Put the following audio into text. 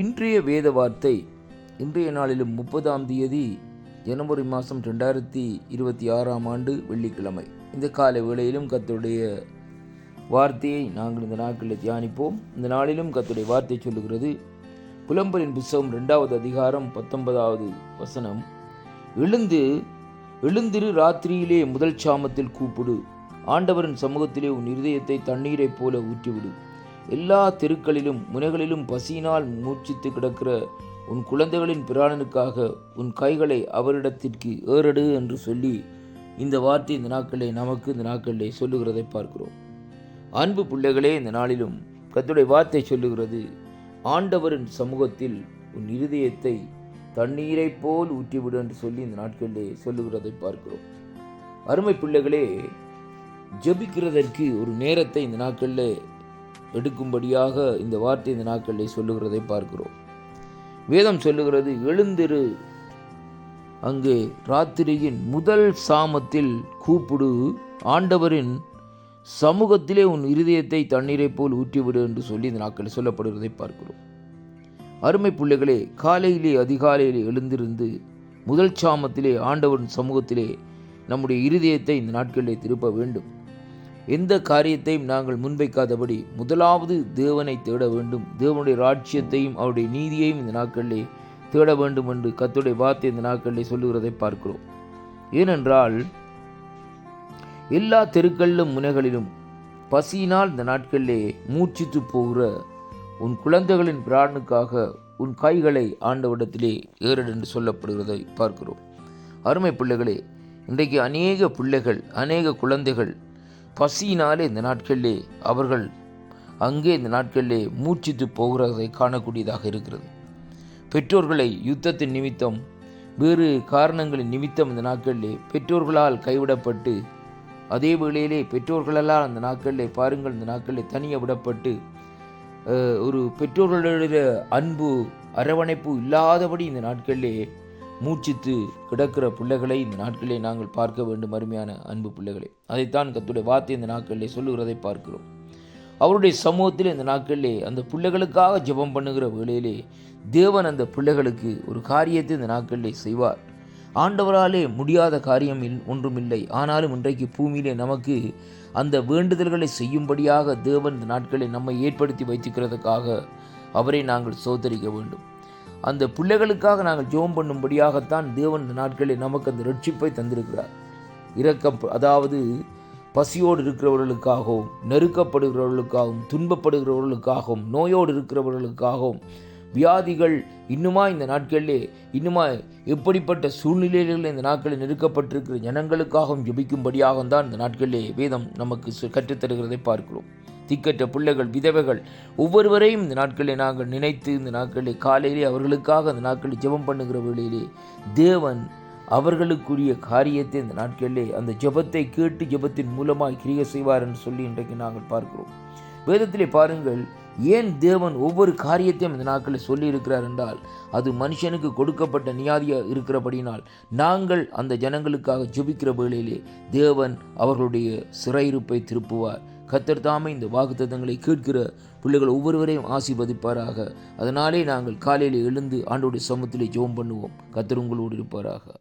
இன்றைய வேத வார்த்தை இன்றைய நாளிலும் முப்பதாம் தேதி ஜனவரி மாதம் ரெண்டாயிரத்தி இருபத்தி ஆறாம் ஆண்டு வெள்ளிக்கிழமை. இந்த கால வேளையிலும் கத்துடைய வார்த்தையை நாங்கள் இந்த நாட்களில் தியானிப்போம். இந்த நாளிலும் கத்துடைய வார்த்தை சொல்லுகிறது புலம்பலின் புஸ்தகம் ரெண்டாவது அதிகாரம் பத்தொன்பதாவது வசனம் எழுந்து எழுந்திரு ராத்திரியிலே முதல் சாமத்தில் கூப்பிடு. ஆண்டவரின் சமூகத்திலே உன் இருதயத்தை தண்ணீரைப் போல ஊற்றிவிடு. எல்லா தெருக்களிலும் முனைகளிலும் பசியினால் மூச்சித்து கிடக்கிற உன் குழந்தைகளின் பிராணனுக்காக உன் கைகளை அவரிடத்திற்கு ஏறடு என்று சொல்லி இந்த வார்த்தை இந்த நாட்களிலே நமக்கு இந்த நாட்களிலே சொல்லுகிறதை பார்க்கிறோம். அன்பு பிள்ளைகளே இந்த நாளிலும் கத்துடைய வார்த்தை சொல்லுகிறது ஆண்டவரின் சமூகத்தில் உன் இருதயத்தை தண்ணீரைப் போல் ஊற்றிவிடு என்று சொல்லி இந்த நாட்களிலே சொல்லுகிறதை பார்க்கிறோம். அருமை பிள்ளைகளே ஜெபிக்கிறதற்கு ஒரு நேரத்தை இந்த நாட்களில் எடுக்கும்படியாக இந்த வார்த்தை இந்த நாட்களில் சொல்லுகிறதை பார்க்கிறோம். வேதம் சொல்லுகிறது எழுந்திரு. அங்கே ராத்திரியின் முதல் சாமத்தில் கூப்பிடு. ஆண்டவரின் சமூகத்திலே உன் இருதயத்தை தண்ணீரைப் போல் ஊற்றிவிடு என்று சொல்லி இந்த நாட்களில் சொல்லப்படுகிறதை பார்க்கிறோம். அருமை பிள்ளைகளே காலையிலே அதிகாலையிலே எழுந்திருந்து முதல் சாமத்திலே ஆண்டவரின் சமூகத்திலே நம்முடைய இருதயத்தை இந்த நாட்களிலே திருப்ப வேண்டும். எந்த காரியத்தையும் நாங்கள் முன்வைக்காதபடி முதலாவது தேவனை தேட வேண்டும். தேவனுடைய ராட்சியத்தையும் அவருடைய நீதியையும் இந்த நாட்களிலே தேட வேண்டும் என்று கத்துடைய வார்த்தை இந்த நாட்களிலே சொல்லுகிறதை பார்க்கிறோம். ஏனென்றால் எல்லா தெருக்களிலும் முனைகளிலும் பசியினால் இந்த நாட்களிலே மூச்சித்து போகிற உன் குழந்தைகளின் பிராணுக்காக உன் கைகளை ஆண்டவிடத்திலே ஏறடு என்று சொல்லப்படுகிறதை பார்க்கிறோம். அருமை பிள்ளைகளே இன்றைக்கு அநேக பிள்ளைகள் அநேக குழந்தைகள் பசியினாலே இந்த நாட்களிலே அவர்கள் அங்கே இந்த நாட்களிலே மூச்சித்து போகிறதை காணக்கூடியதாக இருக்கிறது. பெற்றோர்களை யுத்தத்தின் நிமித்தம் வேறு காரணங்களின் நிமித்தம் இந்த நாட்களிலே பெற்றோர்களால் கைவிடப்பட்டு அதே வேளையிலே பெற்றோர்களெல்லாம் அந்த நாட்களிலே பாருங்கள் இந்த நாட்களிலே தனியாக விடப்பட்டு ஒரு பெற்றோர்களுடைய அன்பு அரவணைப்பு இல்லாதபடி இந்த நாட்களிலே மூச்சித்து கிடக்கிற பிள்ளைகளை இந்த நாட்களிலே நாங்கள் பார்க்க வேண்டும் அருமையான அன்பு பிள்ளைகளை. அதைத்தான் கத்துடைய வார்த்தை இந்த நாட்களிலே சொல்லுகிறதை பார்க்கிறோம். அவருடைய சமூகத்தில் இந்த நாட்களிலே அந்த பிள்ளைகளுக்காக ஜெபம் பண்ணுகிற வேளையிலே தேவன் அந்த பிள்ளைகளுக்கு ஒரு காரியத்தை இந்த நாட்களிலே செய்வார். ஆண்டவராலே முடியாத காரியம் ஒன்றுமில்லை. ஆனாலும் இன்றைக்கு பூமியிலே நமக்கு அந்த வேண்டுதல்களை செய்யும்படியாக தேவன் இந்த நாட்களை நம்மை ஏற்படுத்தி வைத்திருக்கிறதுக்காக அவரை நாங்கள் சோதரிக்க வேண்டும். அந்த பிள்ளைகளுக்காக நாங்கள் ஜெபம் பண்ணும்படியாகத்தான் தேவன் இந்த நாட்களில் நமக்கு அந்த ரட்சிப்பை தந்திருக்கிறார். இரக்கம் அதாவது பசியோடு இருக்கிறவர்களுக்காகவும் நெருக்கப்படுகிறவர்களுக்காகவும் துன்பப்படுகிறவர்களுக்காகவும் நோயோடு இருக்கிறவர்களுக்காகவும் வியாதிகள் இன்னுமா இந்த நாட்களிலே இன்னுமா எப்படிப்பட்ட சூழ்நிலைகளில் இந்த நாட்களில் நெருக்கப்பட்டிருக்கிற ஜனங்களுக்காகவும் ஜெபிக்கும்படியாகவும் தான் இந்த நாட்களிலே வேதம் நமக்கு கற்றுத்தருகிறதை பார்க்கிறோம். திக்கற்ற பிள்ளைகள் விதவைகள் ஒவ்வொருவரையும் இந்த நாட்களை நாங்கள் நினைத்து இந்த நாட்களில் காலையிலே அவர்களுக்காக அந்த நாட்களில் ஜெபம் பண்ணுகிற வேளையிலே தேவன் அவர்களுக்குரிய காரியத்தை இந்த நாட்களிலே அந்த ஜெபத்தை கேட்டு ஜெபத்தின் மூலமாக கிரிய செய்வார் என்று சொல்லி இன்றைக்கு நாங்கள் பார்க்கிறோம். வேதத்திலே பாருங்கள் ஏன் தேவன் ஒவ்வொரு காரியத்தையும் இந்த நாட்களில் சொல்லியிருக்கிறார் என்றால் அது மனுஷனுக்கு கொடுக்கப்பட்ட நியாதியாக இருக்கிறபடினால் நாங்கள் அந்த ஜனங்களுக்காக ஜெபிக்கிற வேளையிலே தேவன் அவர்களுடைய சிறையிருப்பை திருப்புவார். கத்தர் தாமே இந்த வாக்குத்தங்களை கேட்கிற பிள்ளைகள் ஒவ்வொருவரையும் ஆசிர்வதிப்பாராக. அதனாலே நாங்கள் காலையில் எழுந்து ஆண்டோடைய சமத்திலே ஜெபம் பண்ணுவோம். கத்தர் உங்களோடு இருப்பாராக.